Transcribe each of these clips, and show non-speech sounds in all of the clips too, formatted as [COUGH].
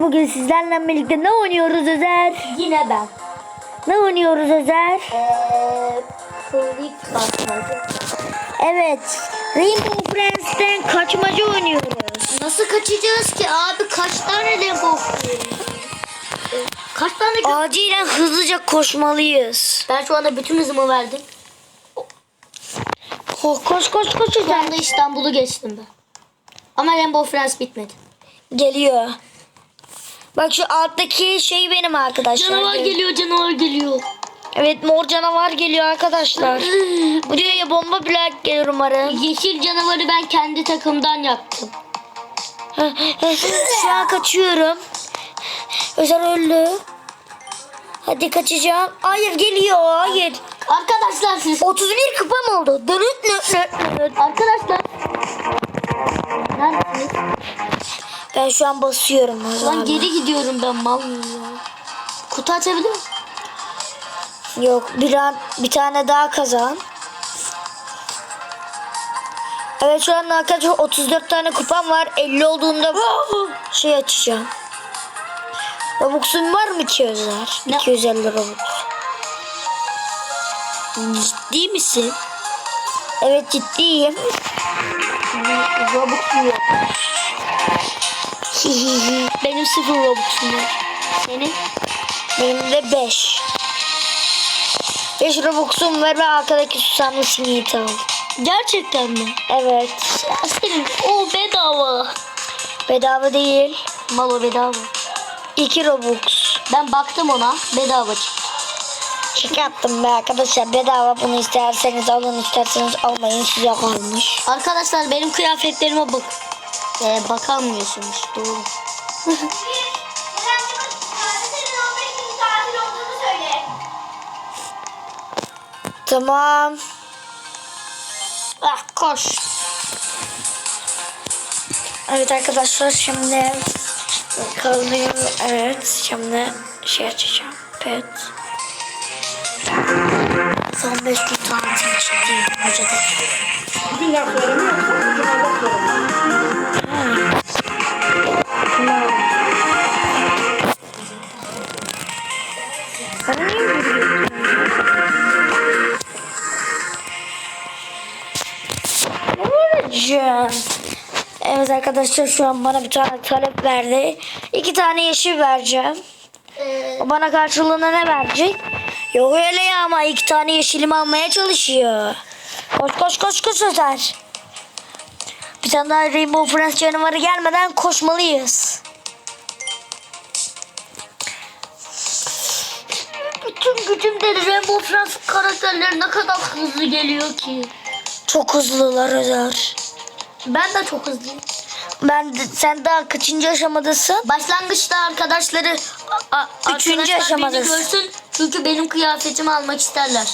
Bugün sizlerle birlikte ne oynuyoruz Özer? Yine ben. Ne oynuyoruz Özer? Eee... Fırlık basmadı. Evet. Rainbow Friends'ten kaçmaca oynuyoruz. Nasıl kaçacağız ki abi? Kaç tane de bu? Kaç tane Acilen hızlıca koşmalıyız. Ben şu anda bütün hızımı verdim. Ko- koş koş koş Şu Özer. anda İstanbul'u geçtim ben. Ama Rainbow Friends bitmedi. Geliyor. Bak şu alttaki şey benim arkadaşlar. Canavar geliyor, canavar geliyor. Evet mor canavar geliyor arkadaşlar. [LAUGHS] Buraya bomba bile gelir umarım. Yeşil canavarı ben kendi takımdan yaptım. [LAUGHS] Şu an kaçıyorum. Özer öldü. Hadi kaçacağım. Hayır geliyor. Hayır. Arkadaşlar siz... 31 kupam oldu. Dönüt nöt nöt nöt. Arkadaşlar. Neredesiniz? Ben şu an basıyorum. Lan geri gidiyorum ben mal ya? Kutu açabilir miyim? Yok bir an bir tane daha kazan. Evet şu an arkadaşlar 34 tane kupam var. 50 olduğunda şey açacağım. Robux'un var mı ki Özer? Ne? 250 Robux. Ciddi misin? Evet ciddiyim. Robux'um yok. [LAUGHS] Benim sıfır Robux'um var. Senin? Benim de 5. 5 Robux'um var ve arkadaki susamlı simiti al. Gerçekten mi? Evet. Ya senin o bedava. Bedava değil. Mal o bedava. 2 Robux. Ben baktım ona bedava çıktı. Şaka yaptım be arkadaşlar. Bedava bunu isterseniz alın isterseniz almayın size kalmış. Arkadaşlar benim kıyafetlerime bak. Ee, bakamıyorsunuz doğru. [LAUGHS] Tamam. Ah koş. Evet arkadaşlar şimdi kalıyor. Evet şimdi şey açacağım. Pet. Son 5 gün tatil çıktı. Hocada. Niye gülüyorsun? Hocam. Evet arkadaşlar şu an bana bir tane talep verdi. İki tane yeşil vereceğim. O bana karşılığında ne verecek? Yok öyle ya ama iki tane yeşilimi almaya çalışıyor. Koş koş koş koş Özer. Bir tane daha Rainbow Friends canavarı gelmeden koşmalıyız. Bütün gücümde Rainbow Friends karakterleri ne kadar hızlı geliyor ki. Çok hızlılar Özer. Ben de çok hızlıyım. Ben de- sen daha kaçıncı aşamadasın? Başlangıçta arkadaşları a- a- Üçüncü arkadaşlar aşamadasın. beni görsün çünkü benim kıyafetimi almak isterler.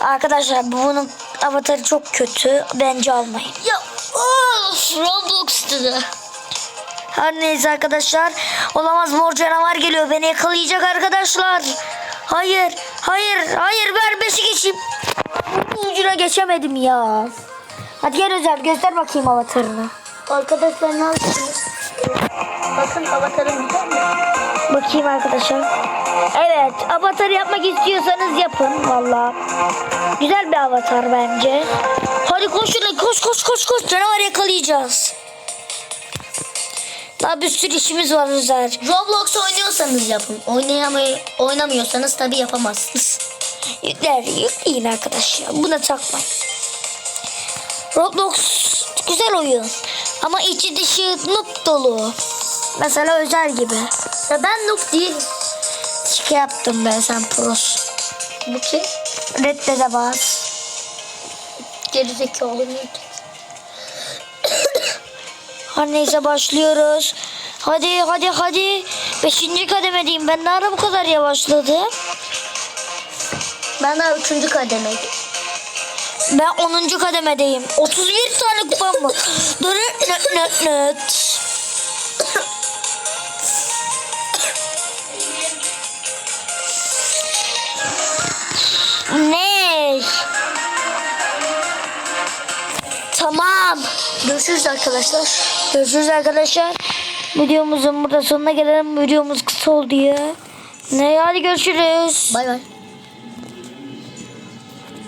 Arkadaşlar bunun avatarı çok kötü. Bence almayın. Ya of Roblox'tu da. Her neyse arkadaşlar. Olamaz mor canavar geliyor. Beni yakalayacak arkadaşlar. Hayır. Hayır. Hayır. Ver beşi geçeyim. Ucuna geçemedim ya. Hadi gel Özel göster bakayım avatarını. Arkadaşlar ne yapıyorsunuz? Bakın avatarım güzel mi? Bakayım arkadaşlar. Evet. Avatar yapmak istiyorsanız yapın. Valla. Güzel bir avatar bence. Hadi koşun. Koş koş koş koş. Canavar yakalayacağız. Daha bir sürü işimiz var Özel. Roblox oynuyorsanız yapın. Oynayamay oynamıyorsanız tabi yapamazsınız. [LAUGHS] Yükler yükleyin arkadaşlar. Buna takmayın. Roblox güzel oyun. Ama içi dışı noob dolu. Mesela özel gibi. Ya ben noob değilim. Şaka yaptım ben sen pros. Bu kim? Redde de bas. Gerizekalı mıydı? Her neyse başlıyoruz. Hadi hadi hadi. Beşinci kademedeyim. Ben daha bu kadar yavaşladım. Ben daha üçüncü kademeydim. Ben 10. kademedeyim. 31 tane kupam var. Nöt nöt nöt nöt. Ne? Tamam. Görüşürüz arkadaşlar. Görüşürüz arkadaşlar. Videomuzun burada sonuna gelelim. Videomuz kısa oldu ya. Ne hadi görüşürüz. Bay bay.